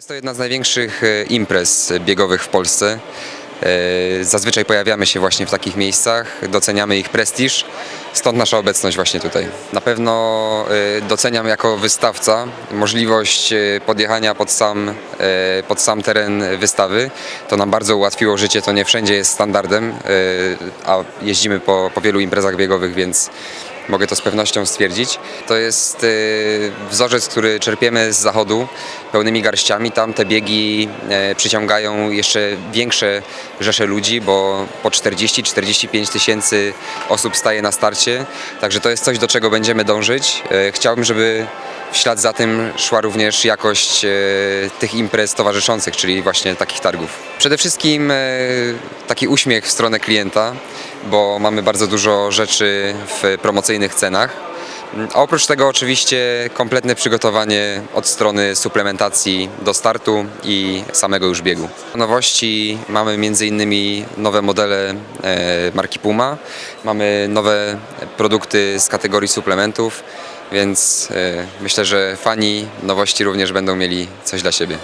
Jest to jedna z największych e, imprez biegowych w Polsce. E, Zazwyczaj pojawiamy się właśnie w takich miejscach, doceniamy ich prestiż, stąd nasza obecność właśnie tutaj. Na pewno e, doceniam jako wystawca możliwość podjechania pod sam, pod sam teren wystawy. To nam bardzo ułatwiło życie, to nie wszędzie jest standardem, a jeździmy po, po wielu imprezach biegowych, więc Mogę to z pewnością stwierdzić. To jest y, wzorzec, który czerpiemy z zachodu pełnymi garściami. Tam te biegi e, przyciągają jeszcze większe rzesze ludzi, bo po 40-45 tysięcy osób staje na starcie. Także to jest coś, do czego będziemy dążyć. E, Chciałbym, żeby w ślad za tym szła również jakość e, tych imprez towarzyszących, czyli właśnie takich targów. Przede wszystkim e, taki uśmiech w stronę klienta, bo mamy bardzo dużo rzeczy w promocyjnych cenach. A oprócz tego oczywiście kompletne przygotowanie od strony suplementacji do startu i samego już biegu. Nowości mamy m.in. nowe modele e, marki Puma, mamy nowe produkty z kategorii suplementów, więc e, myślę, że fani nowości również będą mieli coś dla siebie.